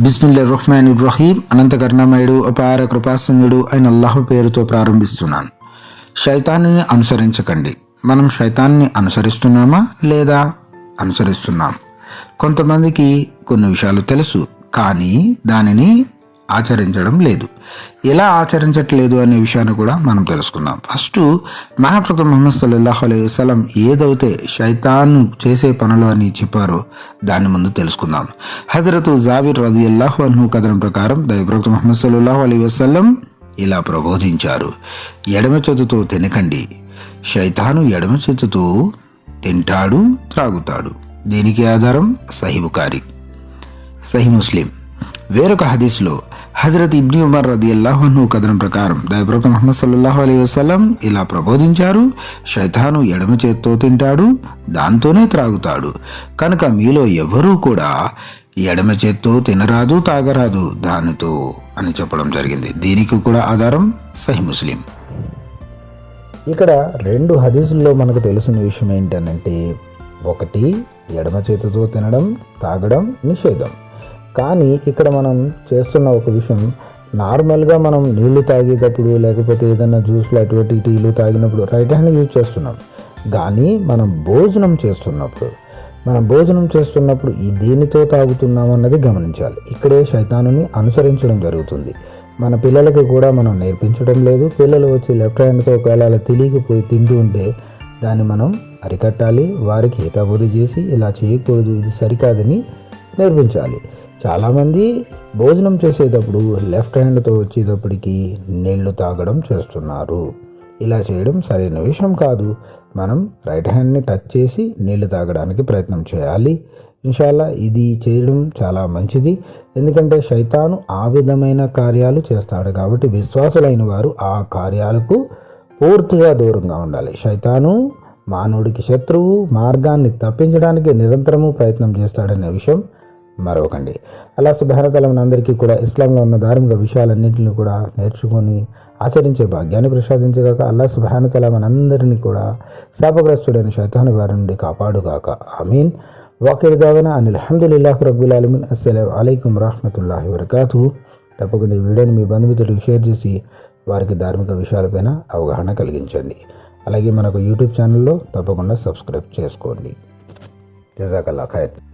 బిస్మిల్లా రుహ్మాన్ రహీం అనంత కరుణమయుడు అపార కృపాసంగుడు అయిన అల్లాహ్ పేరుతో ప్రారంభిస్తున్నాను. శైతాన్ని అనుసరించకండి. మనం శైతాన్ని అనుసరిస్తున్నామా లేదా అనుసరిస్తున్నాం? కొంతమందికి కొన్ని విషయాలు తెలుసు కానీ దానిని ఆచరించడం లేదు. ఎలా ఆచరించట్లేదు అనే విషయాన్ని కూడా మనం తెలుసుకుందాం. ఫస్ట్ మహాప్రభు మహమ్మద్ సల్లాహు అలై వసలం ఏదైతే శైతాను చేసే పనులు అని చెప్పారో దాని ముందు తెలుసుకుందాం. హజరతు జాబిర్ రది అల్లాహు అన్హు కథనం ప్రకారం దైవ్రత మహమ్మద్ సల్లాహు అలైహి వసలం ఇలా ప్రబోధించారు. ఎడమ చేతుతో తినకండి. శైతాను ఎడమ చేతుతో తింటాడు త్రాగుతాడు. దీనికి ఆధారం? సహిబుకారి సహి ముస్లిం. వేరొక హదీస్లో హజరత్ ఇబ్ని ఉమర్ రది అల్లాహను కథనం ప్రకారం దైవప్రవక్త మహమ్మద్ సల్లాహ్ అలీ వసలం ఇలా ప్రబోధించారు శైతాను ఎడమ చేత్తో తింటాడు దాంతోనే త్రాగుతాడు. కనుక మీలో ఎవరూ కూడా ఎడమ చేత్తో తినరాదు తాగరాదు దానితో అని చెప్పడం జరిగింది. దీనికి కూడా ఆధారం సహి ముస్లిం. ఇక్కడ రెండు హదీసుల్లో మనకు తెలిసిన విషయం ఏంటనంటే ఒకటి ఎడమ చేతితో తినడం తాగడం నిషేధం. కానీ ఇక్కడ మనం చేస్తున్న ఒక విషయం నార్మల్గా మనం నీళ్ళు తాగేటప్పుడు లేకపోతే ఏదైనా జ్యూస్లు అటువంటి టీలు తాగినప్పుడు రైట్ హ్యాండ్ యూజ్ చేస్తున్నాం. కానీ మనం భోజనం చేస్తున్నప్పుడు మనం భోజనం చేస్తున్నప్పుడు ఈ దేనితో తాగుతున్నాం అన్నది గమనించాలి. ఇక్కడే శైతానుని అనుసరించడం జరుగుతుంది. మన పిల్లలకి కూడా మనం నేర్పించడం లేదు. పిల్లలు వచ్చి లెఫ్ట్ హ్యాండ్తో ఒకవేళ అలా తెలియకపోయి తింటూ ఉంటే దాన్ని మనం అరికట్టాలి. వారికి హితబోధి చేసి ఇలా చేయకూడదు ఇది సరికాదని నేర్పించాలి చాలామంది భోజనం చేసేటప్పుడు లెఫ్ట్ హ్యాండ్తో వచ్చేటప్పటికి నీళ్ళు తాగడం చేస్తున్నారు. ఇలా చేయడం సరైన విషయం కాదు. మనం రైట్ హ్యాండ్ని టచ్ చేసి నీళ్ళు తాగడానికి ప్రయత్నం చేయాలి. ఇన్షాల్లా ఇది చేయడం చాలా మంచిది. ఎందుకంటే శైతాను ఆ విధమైన కార్యాలు చేస్తాడు కాబట్టి విశ్వాసులైన వారు ఆ కార్యాలకు పూర్తిగా దూరంగా ఉండాలి. శైతాను మానవుడికి శత్రువు మార్గాన్ని తప్పించడానికి నిరంతరము ప్రయత్నం చేస్తాడనే విషయం మరొకండి. అలా సుభారతల అందరికీ కూడా ఇస్లాంలో ఉన్న ధార్మిక విషయాలన్నింటినీ కూడా నేర్చుకొని ఆచరించే భాగ్యాన్ని ప్రసాదించగాక అల్లా సుభానతల మనందరినీ కూడా శాపగ్రస్తుడైన శైతాన్ వారి నుండి కాపాడుగాక. ఆమీన్. వాకిర్ దావన అని అల్హమ్దుల్లాహ్ రబ్బుల్ అలమిన్ అస్సలం అలైకుం రహమతుల్లాహి వరకాతు తప్పకుండా ఈ వీడియోని మీ బంధుమిత్రులకు షేర్ చేసి వారికి ధార్మిక విషయాలపైన అవగాహన కలిగించండి. అలాగే మనకు యూట్యూబ్ ఛానల్లో తప్పకుండా సబ్స్క్రైబ్ చేసుకోండి. జజాకల్లా ఖైర్.